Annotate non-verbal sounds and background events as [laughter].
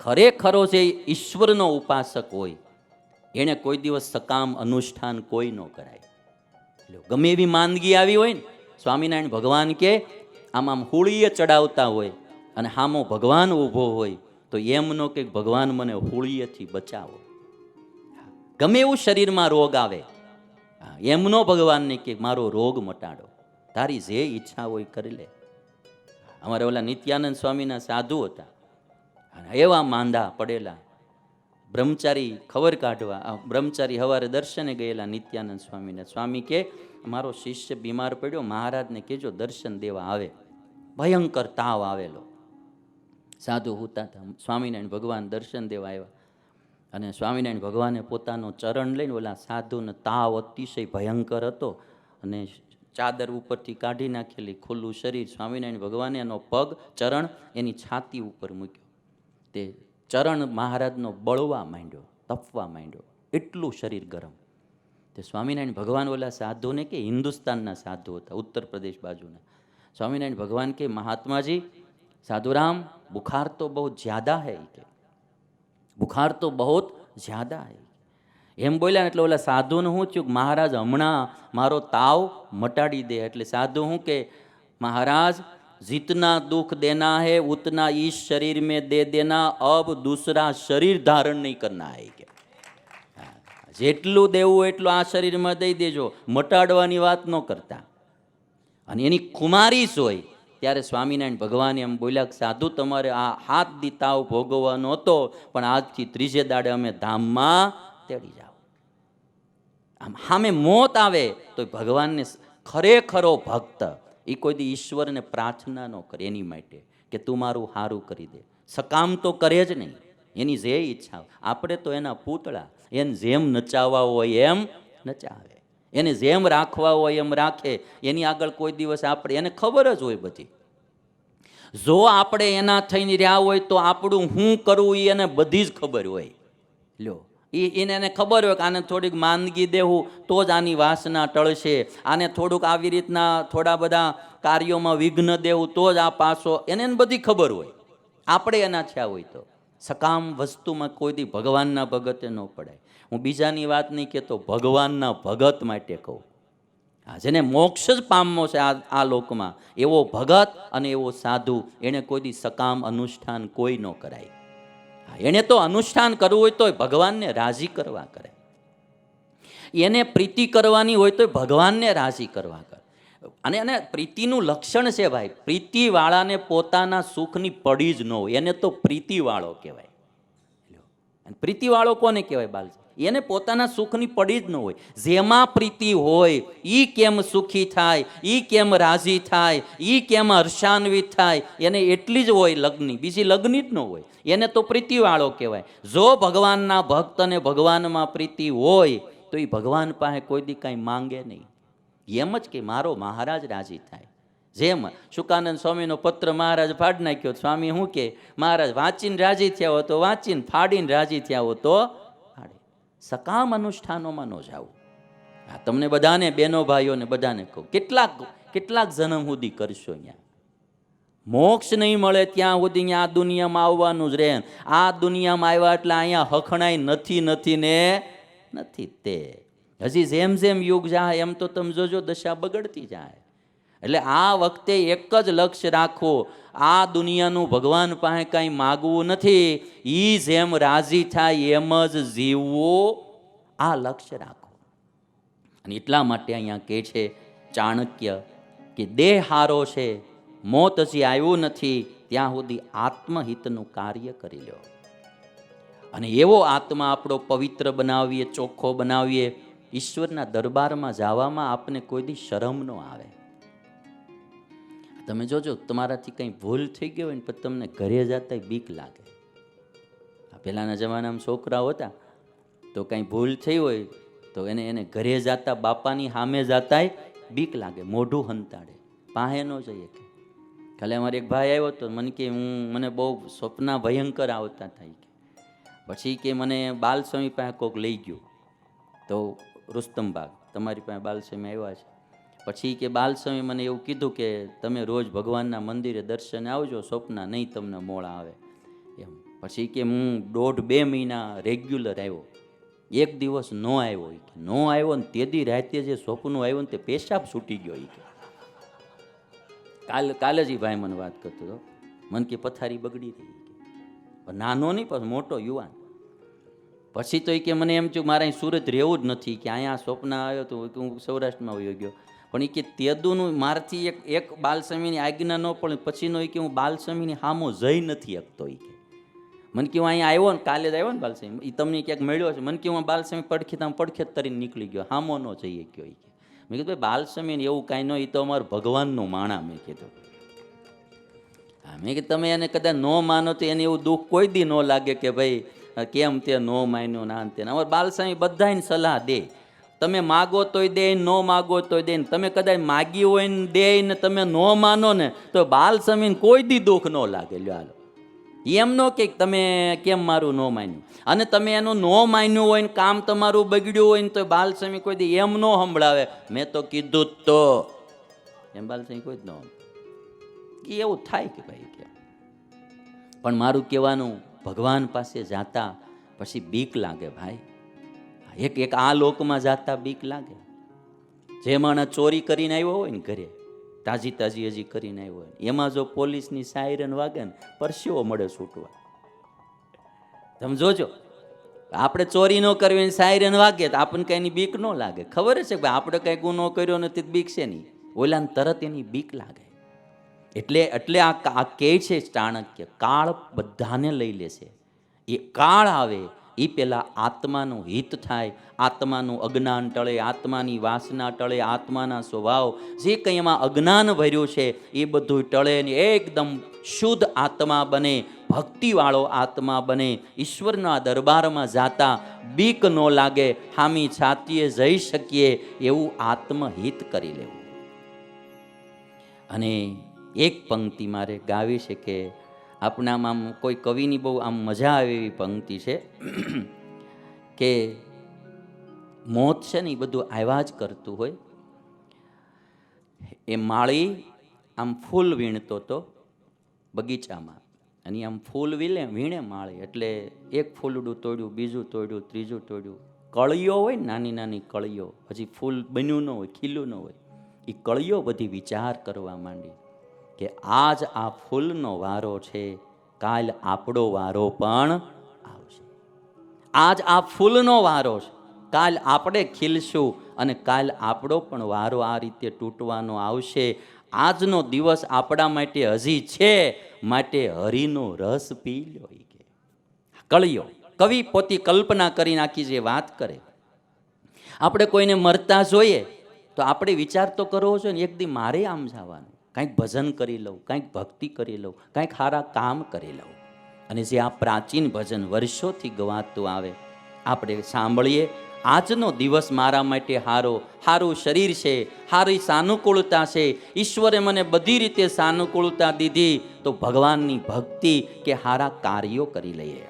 ખરેખરો જે ઈશ્વરનો ઉપાસક હોય એણે કોઈ દિવસ સકામ અનુષ્ઠાન કોઈ ન કરાય. એટલે ગમે એવી માંદગી આવી હોય ને, સ્વામિનારાયણ ભગવાન કે, આમ આમ હોળીએ ચડાવતા હોય અને હામો ભગવાન ઊભો હોય, તો એમ નો કે ભગવાન મને હોળીએથી બચાવો. ગમે એવું શરીરમાં રોગ આવે એમનો ભગવાનને કે, મારો રોગ મટાડો. તારી જે ઈચ્છા હોય કરી લે. અમારે ઓલા નિત્યાનંદ સ્વામીના સાધુ હતા. એવા માંદા પડેલા બ્રહ્મચારી ખબર કાઢવા બ્રહ્મચારી હવારે દર્શને ગયેલા નિત્યાનંદ સ્વામીને. સ્વામી કે, મારો શિષ્ય બીમાર પડ્યો, મહારાજને કહેજો દર્શન દેવા આવે. ભયંકર તાવ આવેલો. સાધુ હુતા હતા. સ્વામિનારાયણ ભગવાન દર્શન દેવા આવ્યા. અને સ્વામિનારાયણ ભગવાને પોતાનો ચરણ લઈને ઓલા સાધુને તાવ અતિશય ભયંકર હતો અને ચાદર ઉપરથી કાઢી નાખેલી ખુલ્લું શરીર સ્વામિનારાયણ ભગવાને એનો પગ, ચરણ એની છાતી ઉપર મૂક્યો. તે ચરણ મહારાજનો બળવા માંડ્યો, તપવા માંડ્યો. એટલું શરીર ગરમ. તે સ્વામિનારાયણ ભગવાન ઓલા સાધુને કે હિન્દુસ્તાનના સાધુ હતા, ઉત્તર પ્રદેશ બાજુના. સ્વામિનારાયણ ભગવાન કે, મહાત્માજી, સાધુરામ, બુખાર તો બહુ જ્યાદા હૈ કે. બુખાર તો બહુ જ્યાદા હૈ એમ બોલ્યા એટલે ઓલા સાધુને હું થયું મહારાજ, હમણાં મારો તાવ મટાડી દે. એટલે સાધુ હું કે, મહારાજ जितना दुख देना है उतना इस शरीर में दे देना अब दूसरा शरीर धारण नहीं करना है કે જેટલું દેવું એટલું આ શરીરમાં દઈ દેજો મટાડવાની વાત ન કરતા અને એની કુમારીસ હોય ત્યારે સ્વામિનારાયણ ભગવાન એમ બોલ્યા કે સાધુ તમારે આ હાથ દી તાવ ભોગવવાનો હતો પણ આજથી ત્રીજે દાડે અમે ધામમાં તેડી જાઓ આમ સામે મોત આવે તો ભગવાનને ખરેખરો ભક્ત એ કોઈ દી ઈશ્વરને પ્રાર્થના ન કરે એની માટે કે તું મારું સારું કરી દે. સકામ તો કરે જ નહીં. એની જે ઈચ્છા. આપણે તો એના પૂતળા. એને જેમ નચાવવા હોય એમ નચાવે. એને જેમ રાખવા હોય એમ રાખે. એની આગળ કોઈ દિવસ આપણે, એને ખબર જ હોય બધી. જો આપણે એના થઈને રહ્યા હોય તો આપણું હું કરવું એને બધી જ ખબર હોય. લ્યો. એ એને એને ખબર હોય કે આને થોડીક માંદગી દેવું તો જ આની વાસના ટળશે. આને થોડુંક આવી રીતના થોડા બધા કાર્યોમાં વિઘ્ન દેવું તો જ આ પાસો એને એને બધી ખબર હોય. આપણે એના થયા હોય તો. સકામ વસ્તુમાં કોઈ દી ભગવાનના ભગતે ન પડાય. હું બીજાની વાત નહીં કહેતો, ભગવાનના ભગત માટે કહું. હા જેને મોક્ષ જ પામવો છે આ આ લોકમાં, એવો ભગત અને એવો સાધુ એણે કોઈ દી સકામ અનુષ્ઠાન કોઈ ન કરાય. એણે તો અનુષ્ઠાન કરવું હોય તો ભગવાનને રાજી કરવા કરે. એને પ્રીતિ કરવાની હોય તો ભગવાનને રાજી કરવા કરે. અને એને પ્રીતિનું લક્ષણ છે ભાઈ, પ્રીતિવાળાને પોતાના સુખની પડી જ ન હોય. એને તો પ્રીતિવાળો કહેવાય. પ્રીતિવાળો કોને કહેવાય બાલ એને પોતાના સુખની પડી જ ન હોય. જેમાં પ્રીતિ હોય એ કેમ સુખી થાય એ કેમ રાજી થાય એ કેમ હર્ષાન્વિત થાય, એને એટલી જ હોય લગ્ની બીજી લગ્ની જ ન હોય. એને તો પ્રીતિવાળો કહેવાય. જો ભગવાનના ભક્તને ભગવાનમાં પ્રીતિ હોય, તો એ ભગવાન પાસે કોઈ દી કાંઈ માંગે નહીં. એમ જ કે મારો મહારાજ રાજી થાય. જેમ શુકાનંદ સ્વામીનો પત્ર મહારાજ ફાડી નાખ્યો. સ્વામી શું કે, મહારાજ, વાંચીને રાજી થયા હો તો વાંચીને ફાડીને રાજી થયા હો તો સકામ અનુષ્ઠાનોમાં ન જાઓ આ તમને બધાને બેનો ભાઈઓને બધાને કહું, કેટલાક કેટલાક જન્મ સુધી કરશો અહીંયા. મોક્ષ નહીં મળે ત્યાં સુધી આ દુનિયામાં આવવાનું જ રહે. આ દુનિયામાં આવ્યા એટલે અહીંયા હખણાય નથી નથી ને નથી તે. હજી જેમ જેમ યુગ જાય એમ તો તમે જોજો, દશા બગડતી જાય. એટલે આ વખતે એક જ લક્ષ્ય રાખો, આ દુનિયાનું ભગવાન પાસે કાંઈ માગવું નથી એ જેમ રાજી થાય એમ જ જીવવું, આ લક્ષ્ય રાખો. અને એટલા માટે અહીંયા કહે છે ચાણક્ય કે દેહ હારો છે, મોત હજી આવ્યું નથી, ત્યાં સુધી આત્મહિતનું કાર્ય કરી લો. અને એવો આત્મા આપણો પવિત્ર બનાવીએ, ચોખ્ખો બનાવીએ, ઈશ્વરના દરબારમાં જવામાં આપને કોઈ દી શરમ ન આવે. તમે જોજો, તમારાથી કંઈ ભૂલ થઈ ગઈ હોય ને પછી તમને ઘરે જતા બીક લાગે. આ પહેલાંના જમાનામાં છોકરાઓ હતા, તો કંઈ ભૂલ થઈ હોય, તો એને એને ઘરે જતા બાપાની સામે જતાય બીક લાગે, મોઢું હંતાડે, પાસે ન જઈએ કે. કાલે અમારે એક ભાઈ આવ્યો તો મને કે, હું, મને બહુ સ્વપ્ના ભયંકર આવતા થાય કે. પછી કે, મને બાલસ્વામી પાસે કોક લઈ ગયો. તો રુસ્તમબાગ તમારી પાસે બાલસ્વામી આવ્યા છે. પછી કે બાલસ્વામી મને એવું કીધું કે તમે રોજ ભગવાનના મંદિરે દર્શને આવજો, સ્વપ્ન નહીં તમને મોળા આવે. એમ. પછી કે હું દોઢ બે મહિના રેગ્યુલર આવ્યો. એક દિવસ ન આવ્યો કે. ન આવ્યો ને તેદી રાતે જે સ્વપ્ન આવ્યું ને તે પેશાબ છૂટી ગયો કે. કાલ, કાલે જ ભાઈ મને વાત કરતો હતો. મન કે પથારી બગડી રહી કે. નાનો નહીં, પણ મોટો યુવાન. પછી તો એ કે મને એમ થયું, મારે અહીં સુરત રહેવું જ નથી. કે અહીંયા સ્વપ્ન આવ્યો તો હું સૌરાષ્ટ્રમાં વયો ગયો. પણ એ કે તેદુનું મારથી એક એક બાલસ્વામીની આજ્ઞા ન પણ પછીનો એ કે હું બાલસ્વામીની હામો જઈ નથી શકતો એ કે. મને કે હું અહીંયા આવ્યો ને, કાલે જ આવ્યો ને બાલસ્વામી એ તમને ક્યાંક મળ્યો છે, મને કે હું બાલસ્વામી પડખી આમ પડખે જ તરીને નીકળી ગયો, હામો ન જઈએ ગયો એ કે. મેં કીધું, ભાઈ બાલસમી એવું કાંઈ ન એ તો અમારું ભગવાનનું માણા મેં કીધું. હા, મેં કે તમે એને કદાચ ન માનો તો એને એવું દુઃખ કોઈ દી ન લાગે કે, ભાઈ કેમ તે ન માન્યો ના તેના અમાર બાલસ્વામી બધાને સલાહ દે. તમે માગો તોય દે, ન માગો તોય દે તમે કદાચ માગી હોય ને દે ને તમે ન માનો ને તો બાલસ્વામીને કોઈ દી દુઃખ ન લાગે. હાલો. એમ નો કે તમે કેમ મારું ન માન્યું? અને તમે એનું ન માન્યું હોય ને કામ તમારું બગડ્યું હોય ને તો બાલ સમી કોઈ દી એમ ન સંભળાવે. મેં તો કીધું જ તો. એમ બાલ સમી કોઈ જ ન એવું થાય કે ભાઈ કે. પણ મારું કહેવાનું ભગવાન પાસે જાતા પછી બીક લાગે ભાઈ. એક એક આ લોકમાં જાતા બીક લાગે. જે માણસ ચોરી કરીને આવ્યો હોય ને ઘરે, તાજી તાજી હજી કરીને આવ્યો હોય. એમાં જો પોલીસની સાયરન વાગે ને પરસ્યો મળે છૂટવા. તમે જોજો, આપણે ચોરી ન કરવી સાયરન વાગે તો આપણને કંઈની બીક ન લાગે. ખબર છે કે આપણે કંઈ ગુનો કર્યો નથી બીક છે નહીં. ઓલાને તરત એની બીક લાગે. એટલે એટલે આ આ કહે છે ચાણક્ય, કાળ બધાને લઈ લેશે એ કાળ આવે એ પહેલાં આત્માનું હિત થાય, આત્માનું અજ્ઞાન ટળે, આત્માની વાસના ટળે, આત્માના સ્વભાવ. જે કંઈ એમાં અજ્ઞાન ભર્યું છે, એ બધું ટળે ને એકદમ શુદ્ધ આત્મા બને, ભક્તિવાળો આત્મા બને. ઈશ્વરના દરબારમાં જાતા બીક ન લાગે, હામી છાતીએ જઈ શકીએ એવું આત્મહિત કરી લેવું. અને એક પંક્તિ મારે ગાવી છે કે આપણામાં આમ કોઈ કવિની બહુ આમ મજા આવે એવી પંક્તિ છે [clears throat] કે મોત છે ને એ બધું આવ્યા જ કરતું હોય. એ માળી આમ ફૂલ વીણતો તો બગીચામાં. અને આમ ફૂલ વીલે, વીણે માળી. એટલે એક ફૂલડું તોડ્યું, બીજું તોડ્યું, ત્રીજું તોડ્યું. કળીઓ હોય નાની નાની કળીઓ. હજી ફૂલ બન્યું ન હોય ખીલું ન હોય. એ કળીઓ બધી વિચાર કરવા માંડી. કે આજ આ ફૂલનો વારો છે, કાલ આપણો વારો પણ આવશે. આજ આ ફૂલનો વારો છે, કાલ આપણે ખીલશું અને કાલ આપણો પણ વારો આ રીતે તૂટવાનો આવશે. આજનો દિવસ આપણા માટે હજી છે, માટે હરિનો રસ પી લો કે. કળિયો, કવિ પોતી કલ્પના કરી નાખી જે વાત કરે. આપણે કોઈને મરતા જોઈએ, તો આપણે વિચાર તો કરવો જોઈએ ને, એક દી મારે આમ જવાનું. કાંઈક ભજન કરી લઉં, કાંઈક ભક્તિ કરી લઉં, કાંઈક સારા કામ કરી લઉં. અને જે આ પ્રાચીન ભજન વર્ષોથી ગવાતું આવે, આપણે સાંભળીએ, આજનો દિવસ મારા માટે હારો સારું શરીર છે સારી સાનુકૂળતા છે, ઈશ્વરે મને બધી રીતે સાનુકૂળતા દીધી, તો ભગવાનની ભક્તિ કે સારા કાર્યો કરી લઈએ.